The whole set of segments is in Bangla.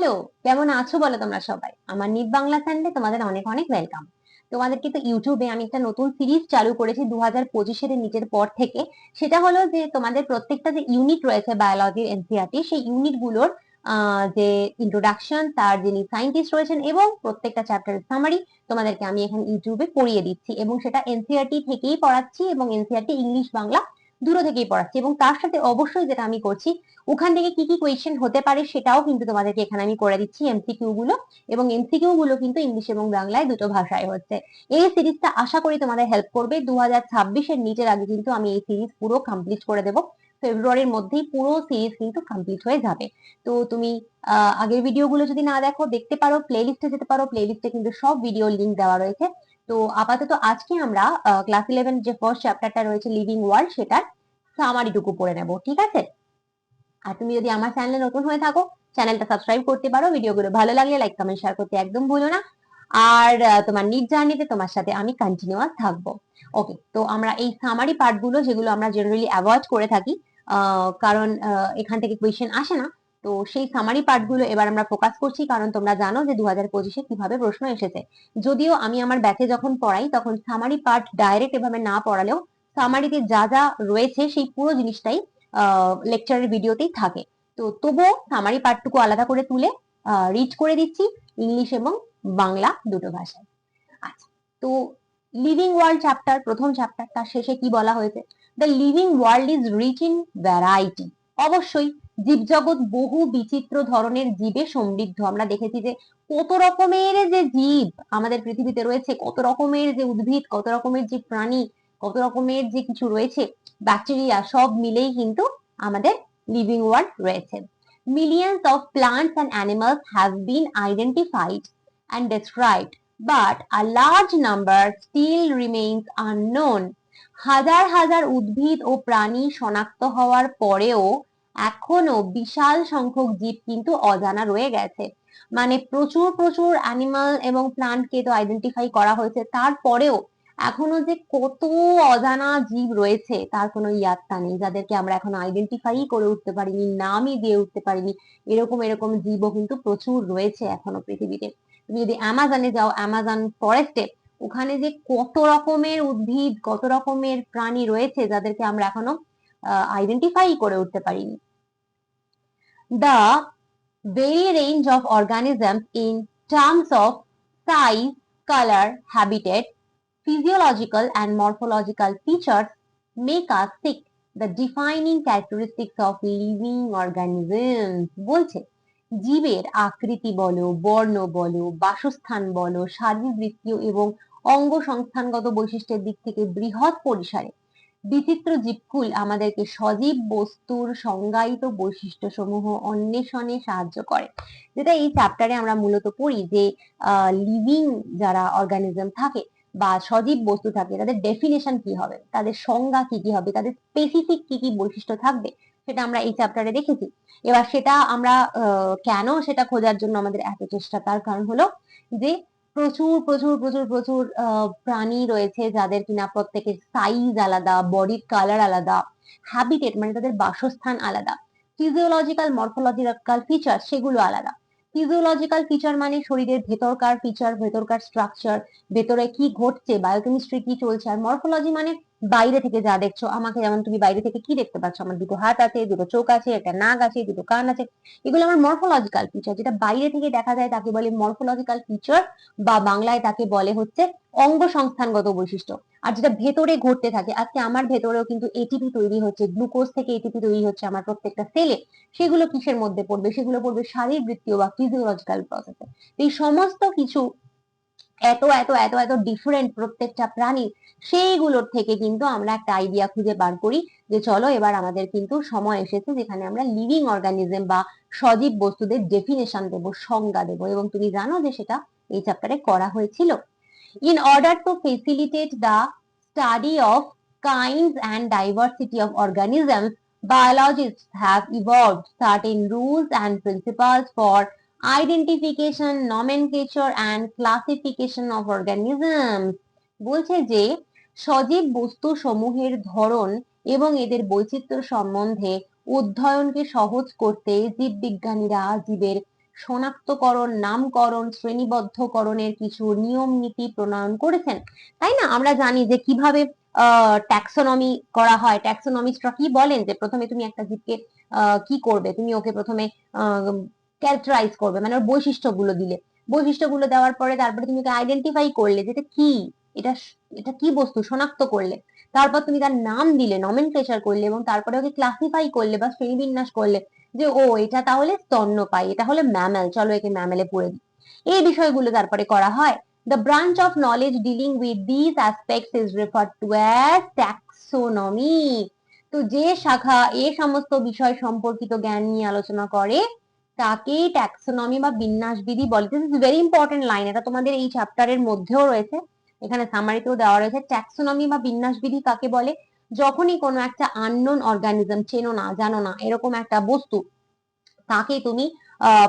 হ্যালো কেমন আছো বলো তোমরা সবাই? আমার নিট বাংলা চ্যানেলে তোমাদের অনেক অনেক ওয়েলকাম তোমাদের কিন্তু ইউটিউবে আমি একটা নতুন সিরিজ চালু করেছি দু হাজার পঁচিশের নিচের পর থেকে। সেটা হলো যে তোমাদের প্রত্যেকটা যে ইউনিট রয়েছে বায়োলজির এনসিআরটি সেই ইউনিটগুলোর যে ইন্ট্রোডাকশন তার যিনি সায়েন্টিস্ট রয়েছেন এবং প্রত্যেকটা চ্যাপ্টারের সামারি তোমাদেরকে আমি এখানে ইউটিউবে পড়িয়ে দিচ্ছি। এবং সেটা এনসিআরটি থেকেই পড়াচ্ছি এবং এনসিআরটি ইংলিশ বাংলা দূর থেকেই পড়াচ্ছি এবং তার সাথে অবশ্যই যেটা আমি করছি, ওখান থেকে কি কি কোয়েশ্চেন হতে পারে সেটাও কিন্তু তোমাদেরকে এখানে আমি করে দিচ্ছি এমসিকিউ গুলো এবং এমসিকিউ গুলো কিন্তু ইংলিশ এবং বাংলায় দুটো ভাষায় হচ্ছে। এই সিরিজটা আশা করি তোমাদের হেল্প করবে। দু হাজার ছাব্বিশের নিচের আগে কিন্তু আমি এই সিরিজ পুরো কমপ্লিট করে দেবো। ফেব্রুয়ারির মধ্যেই পুরো সিরিজ কিন্তু কমপ্লিট হয়ে যাবে। তো তুমি আগের ভিডিওগুলো যদি না দেখো, দেখতে পারো প্লেলিস্টে যেতে পারো প্লেলিস্টে কিন্তু সব ভিডিও লিঙ্ক দেওয়া রয়েছে। তো আপাতত আজকে আমরা ক্লাস ইলেভেন যে ফার্স্ট চ্যাপ্টারটা রয়েছে লিভিং ওয়ার্ল্ড সেটার সামারিটুকু পড়ে নেব, ঠিক আছে? আর তুমি যদি আমার চ্যানেলে নতুন হয়ে থাকো চ্যানেলটা সাবস্ক্রাইব করতে পারো, ভিডিওগুলো ভালো লাগলে লাইক কমেন্ট শেয়ার করতে একদম ভুলো না। আর তোমার নিট জার্নিতে তোমার সাথে আমি কন্টিনিউয়াস থাকব। ওকে তো আমরা এই সামারি পার্টগুলো যেগুলো আমরা জেনারেলি অ্যাভয়েড করে থাকি কারণ এখান থেকে কোয়েশ্চেন আসে না তো সেই সামারি পার্টগুলো এবার আমরা ফোকাস করছি, কারণ তোমরা জানো যে দু হাজার পঁচিশে কীভাবে প্রশ্ন এসেছে। যদিও আমি আমার ব্যাচে যখন পড়াই, তখন সামারি পার্ট ডাইরেক্ট এভাবে না পড়ালেও সামারিতে যা যা রয়েছে সেই পুরো জিনিসটাই লেকচারের ভিডিওতেই থাকে। তো তবুও সামারি পার্টটুকু আলাদা করে তুলে রিড করে দিচ্ছি ইংলিশ এবং বাংলা দুটো ভাষায়। আচ্ছা তো লিভিং ওয়ার্ল্ড চ্যাপ্টার প্রথম চ্যাপ্টার তার শেষে কি বলা হয়েছে? The living world is rich in variety অবশ্যই জীবজগৎ বহু বিচিত্র ধরনের জীবে সমৃদ্ধ। আমরা দেখেছি যে কত রকমের যে জীব আমাদের পৃথিবীতে রয়েছে, কত রকমের যে উদ্ভিদ, কত রকমের যে প্রাণী, কত রকমের যে কিছু রয়েছে ব্যাকটেরিয়া সব মিলেই কিন্তু আমাদের লিভিং ওয়ার্ল্ড রয়েছে। Millions of plants and animals have been identified and described but a large number still remains unknown হাজার হাজার উদ্ভিদ ও প্রাণী শনাক্ত হওয়ার পরেও এখনও বিশাল সংখ্যক জীব কিন্তু অজানা রয়ে গেছে। মানে প্রচুর প্রচুর অ্যানিমাল এবং প্লান্টকে তো আইডেন্টিফাই করা হয়েছে। তারপরেও এখনও যে কত অজানা জীব রয়েছে, তার কোনো ইয়াত্তা নেই। যাদেরকে আমরা এখন আইডেন্টিফাই করে উঠতে পারিনি, নামই দিয়ে উঠতে পারিনি, এরকম এরকম জীবও কিন্তু প্রচুর রয়েছে এখনও পৃথিবীতে। তুমি যদি অ্যামাজনে যাও অ্যামাজন ফরেস্টে ওখানে যে কত রকমের উদ্ভিদ, কত রকমের প্রাণী রয়েছে, যাদেরকে আমরা এখনও আইডেন্টিফাই করে উঠতে পারিনি। The very range of organisms in terms of size colour habitat physiological and morphological features make us seek the defining characteristics of living organisms বলছে, জীবের আকৃতি বলো, বর্ণ বলো, বাসস্থান বলো, শারীরবৃত্তীয় এবং অঙ্গ সংস্থানগত বৈশিষ্ট্যের দিক থেকে বৃহৎ পরিসরে। বিচিত্র জীবকুল আমাদেরকে সজীব বস্তুর সংজ্ঞায়িত বৈশিষ্ট্য সমূহ অন্বেষণে সাহায্য করে। যেটা এই চ্যাপ্টারে আমরা মূলত পড়ি যে লিভিং যারা অর্গানিজম থাকে বা সজীব বস্তু থাকে, তাদের ডেফিনেশন কি হবে? তাদের সংজ্ঞা কি কি হবে? তাদের স্পেসিফিক কি কি বৈশিষ্ট্য থাকবে? সেটা আমরা এই চ্যাপ্টারে দেখেছি। এবার সেটা আমরা কেন সেটা খোঁজার জন্য আমাদের এত চেষ্টা? তার কারণ হলো যে প্রচুর প্রচুর প্রচুর প্রচুর প্রাণী রয়েছে যাদের কিনা প্রত্যেকের সাইজ আলাদা বডির কালার আলাদা হ্যাবিটেট মানে তাদের বাসস্থান আলাদা ফিজিওলজিক্যাল মর্ফোলজিক্যাল ফিচার সেগুলো আলাদা ফিজিওলজিক্যাল ফিচার মানে শরীরের ভেতরকার ফিচার ভেতরকার স্ট্রাকচার ভেতরে কি ঘটছে বায়োকেমিস্ট্রি কি চলছে, আর মর্ফোলজি মানে বাইরে থেকে যা দেখছ, আমাকে যেমন তুমি বাইরে থেকে কি দেখতে পাচ্ছ? আমার দুটো হাত আছে, দুটো চোখ আছে, একটা নাক আছে, দুটো কান আছে। এগুলো আমার মরফোলজিক্যাল ফিচার যেটা বাইরে থেকে দেখা যায় তাকে বলে মরফোলজিক্যাল ফিচার বা বাংলায় তাকে বলে হচ্ছে অঙ্গ সংস্থানগত বৈশিষ্ট্য। আর যেটা ভেতরে ঘটতে থাকে, আজকে আমার ভেতরেও কিন্তু এটিপি তৈরি হচ্ছে, গ্লুকোজ থেকে এটিপি তৈরি হচ্ছে আমার প্রত্যেকটা সেলে সেগুলো কিসের মধ্যে পড়বে? সেগুলো পড়বে শারীরবৃত্তীয় বা ফিজিওলজিক্যাল প্রসেসে এই সমস্ত কিছু এত এত এত এত ডিফারেন্ট প্রত্যেকটা প্রাণী সেইগুলোর থেকে কিন্তু আমরা একটা আইডিয়া খুঁজে বার করি যে চলো এবার আমাদের কিন্তু সময় এসেছে যেখানে আমরা লিভিং অর্গানিজম বা সজীব বস্তুদের ডেফিনেশন দেব সংজ্ঞা দেব এবং তুমি জানো যে সেটা এই চ্যাপ্টারে করা হয়েছিল। In order to facilitate the study of kinds and diversity of organisms, biologists have evolved certain rules and principles for identification, nomenclature and classification of organisms. বলছে যে সজীব বস্তু সমূহের ধরন এবং এদের বৈচিত্র্য সম্বন্ধে অধ্যয়নকে সহজ করতে জীববিজ্ঞানীরা জীবের শনাক্তকরণ নামকরণ শ্রেণীবদ্ধকরণের কিছু নিয়ম নীতি প্রণয়ন করেছেন। তাই না? আমরা জানি যে কীভাবে ট্যাক্সোনমি করা হয়। ট্যাক্সোনমিস্টরা কি বলেন যে প্রথমে তুমি একটা জীবকে কি করবে? তুমি ওকে প্রথমে ক্যারেক্টারাইজ করবে মানে ওর বৈশিষ্ট্যগুলো দিলে। বৈশিষ্ট্যগুলো দেওয়ার পরে তারপরে তুমি আইডেন্টিফাই করলে যে এটা কি? এটা এটা কি বস্তু? শনাক্ত করলে। তারপর তুমি তার নাম দিলে নমেনক্লেচার করলে এবং তারপরে ওকে ক্লাসিফাই করলে বা শ্রেণীবিন্যাস করলে যে, ও এটা তাহলে স্তন্যপায়ী, এটা হলে ম্যামেল চলো একে ম্যামেলে পড়ে দিই। এই বিষয়গুলো তারপরে করা হয়। The branch of knowledge dealing with this aspects is referred to as taxonomy. তো যে শাখা, এ সমস্ত বিষয় সম্পর্কিত জ্ঞান নিয়ে আলোচনা করে তাকে ট্যাক্সোনমি বা বিন্যাসবিধি বলে। This is very important line এটা তোমাদের এই চ্যাপ্টারের মধ্যেও রয়েছে। এখানে সামারিতেও দেওয়া রয়েছে। ট্যাক্সোনমি বা বিন্যাসবিধি কাকে বলে? যখনই কোনো একটা আননোন অর্গানিজম চেনো না, জানো না, এরকম একটা বস্তু, তাকে তুমি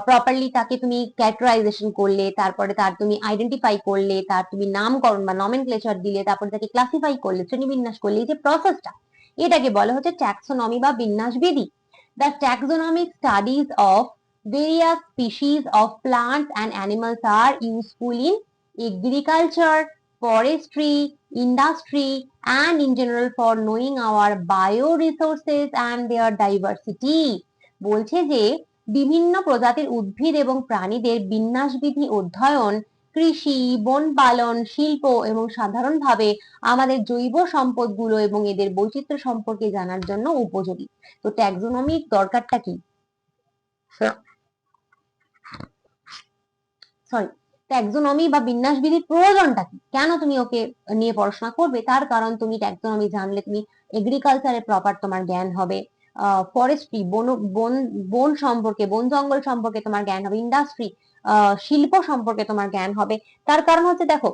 প্রপারলি তাকে তুমি ক্যারেক্টারাইজেশন করলে, তারপরে তার তুমি আইডেন্টিফাই করলে, তার তুমি নামকরণ বা নমেনক্লেচার দিলে, তারপরে তাকে ক্লাসিফাই করলে, শ্রেণীবিন্যাস করলে, এই যে প্রসেসটা এটাকে বলা হচ্ছে ট্যাক্সোনমি বা বিন্যাসবিধি। The taxonomic studies of various species of plants and animals are useful in agriculture, forestry, industry, and in general for knowing our bioresources and their diversity. বলছে যে বিভিন্ন প্রজাতির উদ্ভিদ এবং প্রাণীদের বিন্যাসবিধি অধ্যয়ন কৃষি বন পালন শিল্প এবং সাধারণভাবে আমাদের জৈব সম্পদগুলো এবং এদের বৈচিত্র্য সম্পর্কে জানার জন্য উপযোগী তো ট্যাক্সোনমিক দরকারটা কি সরি ট্যাক্সোনমি বা বিন্যাসবিধির প্রয়োজনটা কি? কেন তুমি ওকে নিয়ে পড়াশোনা করবে? তার কারণ তুমি ট্যাক্সোনমি জানলে তুমি এগ্রিকালচারের প্রপার তোমার জ্ঞান হবে। ফরেস্ট্রি বন বন বন সম্পর্কে, বন জঙ্গল সম্পর্কে তোমার জ্ঞান হবে। ইন্ডাস্ট্রি শিল্প সম্পর্কে তোমার জ্ঞান হবে। তার কারণ হচ্ছে দেখো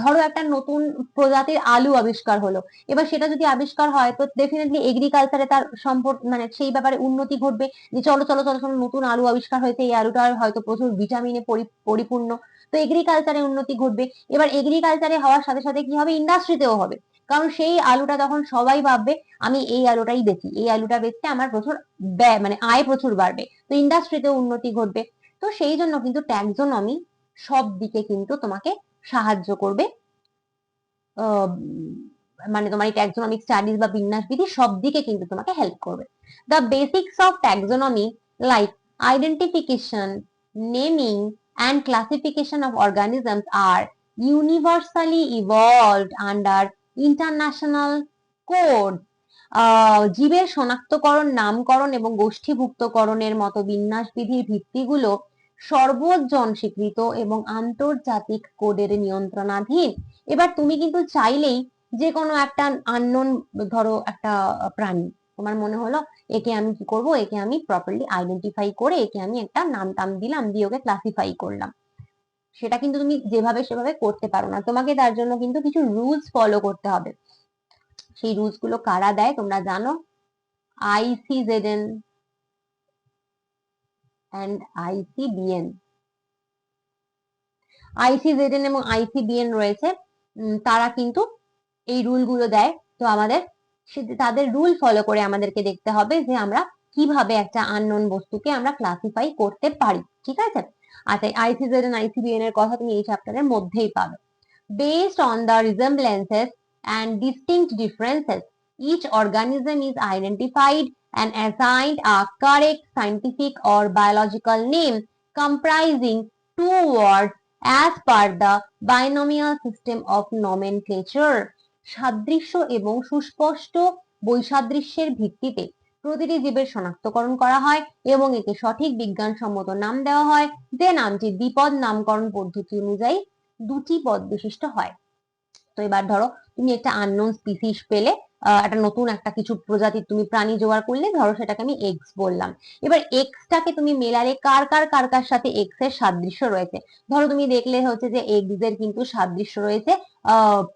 ধরো একটা নতুন প্রজাতির আলু আবিষ্কার হলো। এবার সেটা যদি আবিষ্কার হয়, তো ডেফিনেটলি এগ্রিকালচারে তার সম্পর্ক মানে সেই ব্যাপারে উন্নতি ঘটবে যে চলো চলো চলো চলো, নতুন আলু আবিষ্কার হয়েছে, এই আলুটার হয়তো প্রচুর ভিটামিনে পরিপূর্ণ। তো এগ্রিকালচারে উন্নতি ঘটবে। এবার এগ্রিকালচারে হওয়ার সাথে সাথে কি হবে? ইন্ডাস্ট্রিতেও হবে। কারণ সেই আলুটা তখন সবাই ভাববে, আমি এই আলুটাই বেচি, এই আলুটা বেচতে আমার প্রচুর ব্যয় মানে আয় প্রচুর বাড়বে। তো ইন্ডাস্ট্রিতেও উন্নতি ঘটবে। তো সেই জন্য কিন্তু ট্যাক্সোনমি সব দিকে কিন্তু তোমাকে সাহায্য করবে মানে তোমার এই ট্যাক্সোনমিক স্টাডিজ বা বিন্যাসবিধি সব দিকে কিন্তু তোমাকে হেল্প করবে the basics of taxonomy like identification naming and classification of organisms are universally evolved international codes. Ah, জীবের শনাক্তকরণ নামকরণ এবং গোষ্ঠীভুক্তকরণের মতো বিন্যাসবিধির ভিত্তিগুলো সর্বজন স্বীকৃত এবং আন্তর্জাতিক কোডের নিয়ন্ত্রণাধীন। এবার তুমি কিন্তু চাইলেই যে কোনো একটা আননোন ধরো একটা প্রাণী, তোমার মনে হলো একে আমি কি করব? একে আমি প্রপারলি আইডেন্টিফাই করে একে আমি একটা নাম টাম দিলাম, দিয়ে ওকে ক্লাসিফাই করলাম। সেটা কিন্তু তুমি যেভাবে সেভাবে করতে পারো না। তোমাকে তার জন্য কিন্তু কিছু রুলস ফলো করতে হবে। সেই রুলসগুলো কারা দেয় তোমরা জানো? আইসিজেডএন অ্যান্ড আইসিবিএন আইসিজেডএন এবং আইসিবিএন রয়েছে। তারা কিন্তু এই রুলগুলো দেয়। তো আমাদের তাদের রুল ফলো করে আমাদেরকে দেখতে হবে যে আমরা কীভাবে একটা আননোন বস্তুকে আমরা ক্লাসিফাই করতে পারি। ঠিক আছে? আচ্ছা আইসিজেড এন্ড আইসিবিএন এর কথা তুমি এই চ্যাপ্টারের মধ্যেই পাবে। Based on the resemblances and distinct differences, each organism is identified and assigned a correct scientific or biological name comprising two words as per the binomial system of nomenclature সাদৃশ্য এবং সুস্পষ্ট বৈসাদৃশ্যের ভিত্তিতে প্রতিটি জীবের শনাক্তকরণ করা হয় এবং একে সঠিক বিজ্ঞানসম্মত নাম দেওয়া হয় যে নামটি দ্বিপদ নামকরণ পদ্ধতি অনুযায়ী দুটি পদ বিশিষ্ট হয় তো এবার ধরো তুমি একটা আননোন স্পিসিস পেলে একটা নতুন একটা কিছু প্রজাতির তুমি প্রাণী জোগাড় করলে, ধরো সেটাকে আমি এক্স বললাম। এবার এক্সটাকে তুমি মেলালে কার কার কার কার সাথে এক্সের সাদৃশ্য রয়েছে? ধরো তুমি দেখলে হচ্ছে যে এক্সের কিন্তু সাদৃশ্য রয়েছে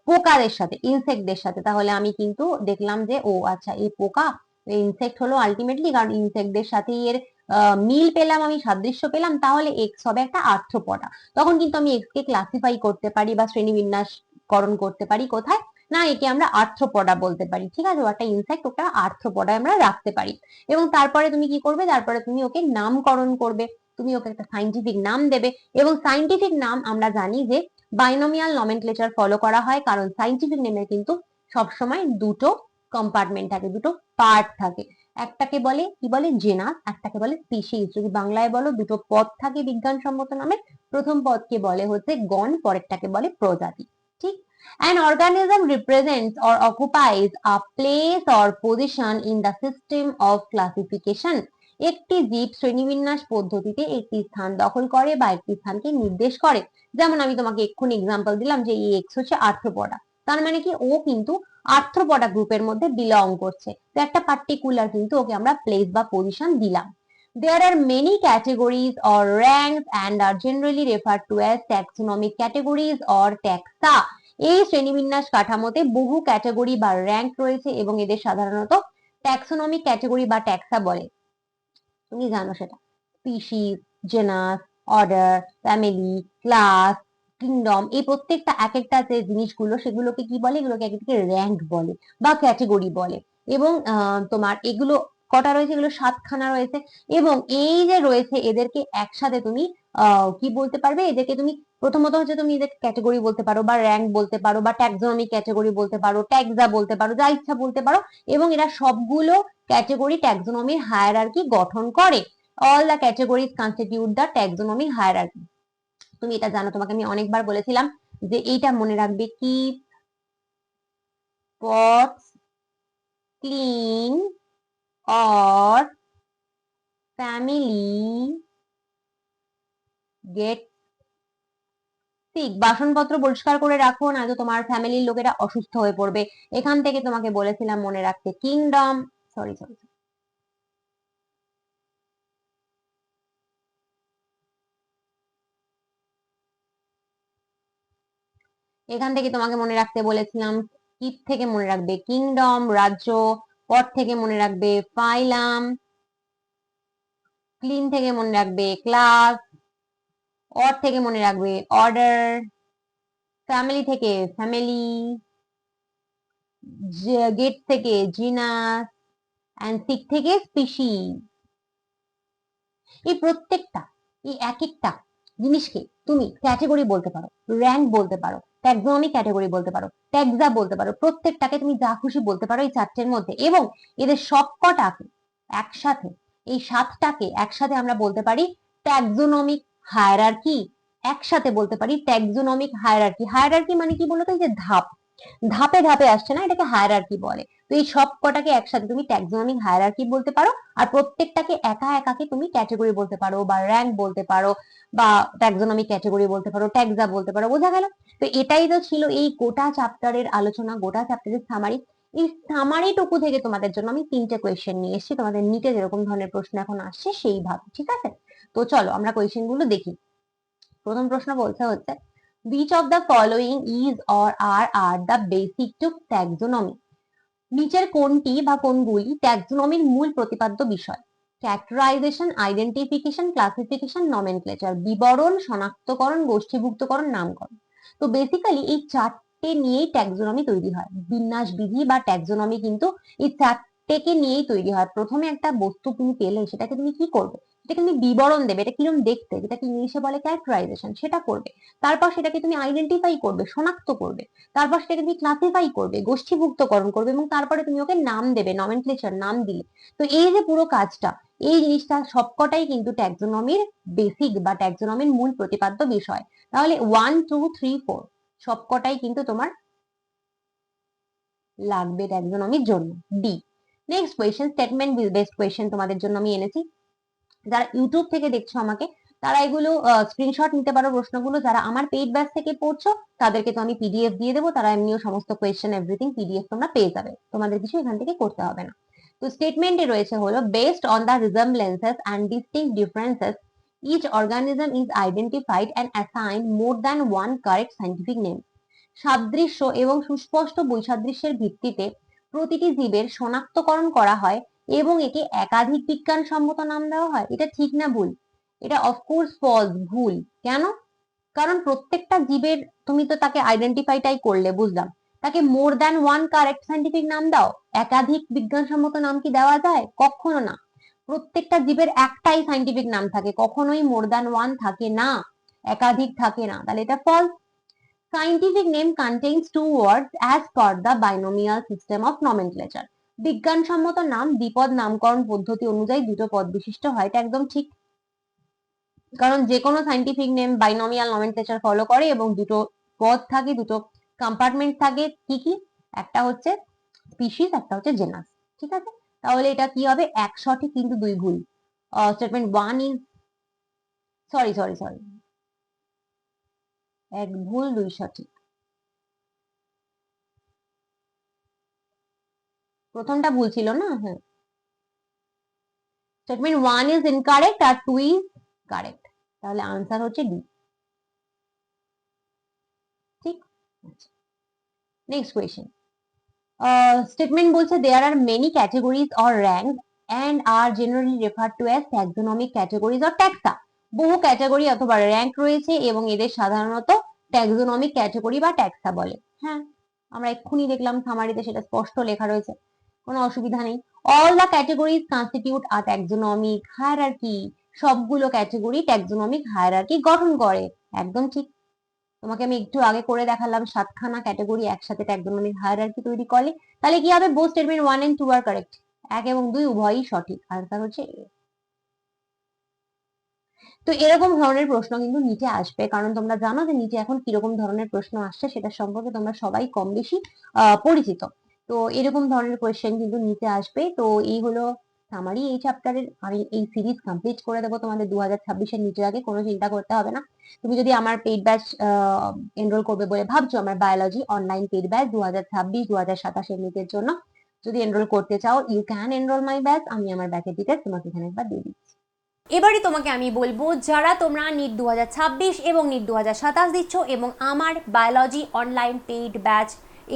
পোকাদের সাথে ইনসেক্টদের সাথে। তাহলে আমি কিন্তু দেখলাম যে, ও আচ্ছা এই পোকা ইনসেক্ট হলো আলটিমেটলি কারণ ইনসেক্টদের সাথে এর মিল পেলাম, আমি সাদৃশ্য পেলাম। তাহলে এক্স হবে একটা আর্থ্রোপডা তখন কিন্তু আমি এক্স কে ক্লাসিফাই করতে পারি বা শ্রেণীবিন্যাসকরণ করতে পারি কোথায়? না, একে আমরা আর্থ্রোপডা বলতে পারি, ঠিক আছে? ও একটা ইনসেক্ট ওটা আর্থ্রোপডা আমরা রাখতে পারি। এবং তারপরে তুমি কি করবে? তারপরে তুমি ওকে নামকরণ করবে, তুমি ওকে একটা সাইন্টিফিক নাম দেবে এবং সাইন্টিফিক নাম আমরা জানি যে বাইনোমিয়াল নমেনক্লেচার ফলো করা হয়, কারণ সাইন্টিফিক নেমের কিন্তু সবসময় দুটো কম্পার্টমেন্ট থাকে, দুটো পার্ট থাকে। একটাকে বলে, কি বলে? জেনাস একটাকে বলে স্পিসিস যদি বাংলায় বলো, দুটো পদ থাকে বিজ্ঞানসম্মত নামে প্রথম পদকে বলে হচ্ছে গণ, পরেরটাকে বলে প্রজাতি। ঠিক? An organism represents or occupies a place or position in the system of classification. একটি জীব শ্রেণীবিন্যাস পদ্ধতিতে একটি স্থান দখল করে বা একটি স্থানকে নির্দেশ করে। যেমন আমি তোমাকে এক্ষুনি এক্সাম্পল দিলাম যে এই এক্স হচ্ছে আর্থ্রোপডা। তার মানে কি? ও কিন্তু আর্থ্রোপডা গ্রুপের মধ্যে বিলং করছে। তো একটা পার্টিকুলার কিন্তু ওকে আমরা প্লেস বা পজিশন দিলাম। There are many categories or ranks and are generally referred to as taxonomic categories or taxa. এই শ্রেণীবিন্যাস কাঠামোতে বহু ক্যাটাগরি বা র্যাঙ্ক রয়েছে এবং এদের সাধারণত ট্যাক্সোনমিক ক্যাটাগরি বা ট্যাক্সা বলে। তুমি জানো সেটা। Species genus order family class kingdom এই প্রত্যেকটা এক একটা যে জিনিসগুলো সেগুলোকে কি বলে? এগুলোকে এক র্যাঙ্ক বলে বা ক্যাটাগরি বলে। এবং তোমার এগুলো কটা রয়েছে? এগুলো সাতখানা রয়েছে। এবং এই যে রয়েছে, এদেরকে একসাথে তুমি কি বলতে পারবে? এদেরকে তুমি প্রথমত হচ্ছে তুমি এদের ক্যাটাগরি বলতে পারো বা র্যাঙ্ক বলতে পারো বা ট্যাক্সোনমি ক্যাটাগরি বলতে পারো ট্যাক্সা বলতে পারো, যা ইচ্ছা বলতে পারো। এবং এরা সবগুলো ক্যাটাগরি ট্যাক্সোনমির হায়ারার্কি গঠন করে। All the categories constitute the taxonomy hierarchy তুমি এটা জানো, তোমাকে আমি অনেকবার বলেছিলাম যে এইটা মনে রাখবে কি? Pots clean or family get ঠিক বাসনপত্র পরিষ্কার করে রাখো না তো তোমার ফ্যামিলির লোকেরা অসুস্থ হয়ে পড়বে। এখান থেকে তোমাকে বলেছিলাম মনে রাখতে কিংডম সরি সরি এখান থেকে তোমাকে মনে রাখতে বলেছিলাম কিপ থেকে মনে রাখবে কিংডম রাজ্য পর থেকে মনে রাখবে ফাইলাম ক্লিন থেকে মনে রাখবে ক্লাস অর থেকে মনে রাখবে অর্ডার ফ্যামিলি থেকে ফ্যামিলি গেট থেকে জিনাস অ্যান্ড সিক থেকে স্পিসি এই প্রত্যেকটা, এই এক একটা জিনিসকে তুমি ক্যাটাগরি বলতে পারো র্যাঙ্ক বলতে পারো ট্যাক্সোনমি ক্যাটাগরি বলতে পারো। ট্যাক্সা বলতে পারো। প্রত্যেকটাকে তুমি যা খুশি বলতে পারো এই চারটের মধ্যে। এবং এদের সবকটাকে একসাথে, এই সাতটাকে একসাথে আমরা বলতে পারি ট্যাক্সোনমিক হায়ারার্কি একসাথে বলতে পারি ট্যাক্সোনমিক হায়ারার্কি হায়ারার্কি মানে কি বলতো? এই যে ধাপ। ধাপে ধাপে আসছে না, এটাকে হায়ারার্কি বলে। তো এই সব কটাকে একসাথে তুমি ট্যাক্সোনমিক হায়ারার্কি বলতে পারো, আর প্রত্যেকটাকে একা একাকে তুমি ক্যাটাগরি বলতে পারো, বা র্যাঙ্ক বলতে পারো, বা ট্যাক্সোনমিক ক্যাটাগরি বলতে পারো ট্যাক্সা বলতে পারো, বোঝা গেল? তো এটাই তো ছিল এই গোটা চ্যাপ্টারের আলোচনা, গোটা চ্যাপ্টারের সামারি এই সামারিটুকু থেকে তোমাদের জন্য আমি তিনটে কোয়েশ্চেন নিয়ে এসেছি, তোমাদের নিটে যেরকম ধরনের প্রশ্ন এখন আসছে, সেইভাবে, ঠিক আছে? তো চলো আমরা কোয়েশ্চেনগুলো দেখি। প্রথম প্রশ্ন বলছে হচ্ছে which of the following is or are are the basic to taxonomy? নিচের কোনটি বা কোনগুলি ট্যাক্সোনমির মূল প্রতিপাদ্য বিষয়? ক্যারেক্টারাইজেশন আইডেন্টিফিকেশন ক্লাসিফিকেশন নমেনক্লেচার বিবরণ, শনাক্তকরণ, গোষ্ঠীভুক্তকরণ, নামকরণ। তো বেসিক্যালি এই চারটে নিয়েই ট্যাক্সোনমি তৈরি হয়। বিন্যাস বিধি বা ট্যাক্সোনমি কিন্তু এই চারটেকে নিয়েই তৈরি হয়। প্রথমে একটা বস্তু তুমি পেলে, সেটাকে তুমি কি করবে? সেটাকে তুমি বিবরণ দেবে, এটা কীরকম দেখতে? যেটাকে ইংলিশে বলে ক্যারেক্টারাইজেশন সেটা করবে। তারপর সেটাকে তুমি আইডেন্টিফাই করবে, শনাক্ত করবে। তারপর সেটাকে তুমি ক্লাসিফাই করবে, গোষ্ঠীভুক্তকরণ করবে এবং তারপরে তুমি ওকে নাম দেবে নমেনক্লেচার নাম দিলে। তো এই যে পুরো কাজটা, এই জিনিসটা সবকটাই কিন্তু ট্যাক্সোনমির বেসিক বা ট্যাক্সোনমির মূল প্রতিপাদ্য বিষয়। তাহলে ওয়ান টু থ্রি ফোর সবকটাই কিন্তু তোমার লাগবে ট্যাক্সোনমির জন্য। D next question statement best question তোমাদের জন্য আমি এনেছি। যারা ইউটিউব থেকে দেখছ আমাকে, তারা এগুলো স্ক্রিনশট নিতে পারো প্রশ্নগুলো। যারা আমার পেইড ব্যাচ থেকে পড়ছো, তাদেরকে তো আমি পিডিএফ দিয়ে দেবো, তারা এমনিও সমস্ত কোয়েশ্চেন এভরিথিং পিডিএফ তোমরা পেয়ে যাবে। তোমাদের কিছু এখান থেকে করতে হবে না। তো স্টেটমেন্টে রয়েছে হলো based on the resemblances and distinct differences each organism is identified and assigned more than one correct scientific name. সাদৃশ্য এবং সুস্পষ্ট বৈসাদৃশ্যের ভিত্তিতে প্রতিটি জীবের শনাক্তকরণ করা হয় এবং একে একাধিক বিজ্ঞানসম্মত নাম দেওয়া হয়। এটা ঠিক না ভুল? এটা অফকোর্স ফলস ভুল। কেন? কারণ প্রত্যেকটা জীবের, তুমি তো তাকে আইডেন্টিফাইটাই করলে, বুঝলাম। তাকে more than one correct scientific নাম দাও। একাধিক বিজ্ঞানসম্মত নাম কি দেওয়া যায়? কখনো না। প্রত্যেকটা জীবের একটাই সাইন্টিফিক নাম থাকে। কখনোই মোর দ্যান ওয়ান থাকে না। একাধিক থাকে না। তাহলে এটা false scientific name contains two words as per the binomial system of nomenclature বিজ্ঞানসম্মত নাম দ্বিপদ নামকরণ পদ্ধতি অনুযায়ী দুটো পদ বিশিষ্ট হয়, এটা একদম ঠিক। কারণ যে কোনো scientific name binomial nomenclature follow করে এবং দুটো পদ থাকে, দুটো কম্পার্টমেন্ট থাকে, কি কি? একটা হচ্ছে স্পিসিস একটা হচ্ছে জেনাস ঠিক আছে? তাহলে এটা কি হবে? এক সঠিক কিন্তু দুই ভুল। Statement one is sorry sorry sorry এক ভুল, দুই সঠিক। প্রথমটা ভুল ছিল না? হ্যাঁ। স্টেটমেন্ট ওয়ান ইজ ইনকারেক্ট আর টু ইজ কারেক্ট তাহলে আনসার হচ্ছে ডি ঠিক? নেক্সট কোয়েশ্চেন স্টেটমেন্ট বলছে there are many categories or rank and are generally refer to as taxonomic categories or taxa বহু ক্যাটাগরি অথবা র্যাঙ্ক রয়েছে এবং এদের সাধারণত ট্যাক্সোনমিক ক্যাটাগরি বা ট্যাক্সা বলে। হ্যাঁ আমরা এক্ষুনি দেখলাম সামারিতে সেটা স্পষ্ট লেখা রয়েছে। কোনো অসুবিধা নেই। All the categories constitute a taxonomic hierarchy সবগুলো ক্যাটাগরি ট্যাক্সোনমিক হায়ারার্কি গঠন করে। একদম ঠিক। তোমাকে আমি একটু আগে করে দেখালাম, সাতখানা ক্যাটাগরি একসাথে ট্যাক্সোনমিক হায়ারার্কি তৈরি করে। তাহলে কি হবে? Both statement one and two are correct এক এবং দুই উভয়ই সঠিক। আনসার হচ্ছে তো এরকম ধরনের প্রশ্ন কিন্তু নিচে আসবে। কারণ তোমরা জানো যে নিচে এখন কীরকম ধরনের প্রশ্ন আসছে সেটা সম্পর্কে তোমরা সবাই কম বেশি পরিচিত। তো এরকম ধরনের কোয়েশ্চেন কিন্তু নিচে আসবে। তো এই হলো সামারি এই চ্যাপ্টারের আমি এই সিরিজ কমপ্লিট করে দেবো তোমাদের দু হাজার ছাব্বিশের নিচের আগে, কোনো চিন্তা করতে হবে না। তুমি যদি আমার পেইড ব্যাচ এনরোল করবে বলে ভাবছ, আমার বায়োলজি অনলাইন পেইড ব্যাচ দু হাজার ছাব্বিশ দু হাজার সাতাশের নিচের জন্য। যদি এনরোল করতে চাও you can enrol my batch আমি আমার ব্যাচের ডিটেলস তোমাকে এখানে একবার দিয়ে দিচ্ছি। এবারে তোমাকে আমি বলব, যারা তোমরা নিট দুহাজার ছাব্বিশ এবং নিট দু দিচ্ছ এবং আমার biology online paid batch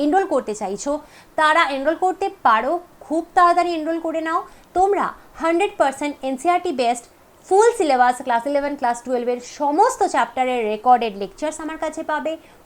enrol করতে চাইছো, তারা এনরোল করতে পারো, খুব তাড়াতাড়ি এনরোল করে নাও। তোমরা hundred percent NCERT based full syllabus class eleven class টুয়েলভের সমস্ত চ্যাপ্টারের রেকর্ডেড লেকচার্স আমার কাছে পাবে।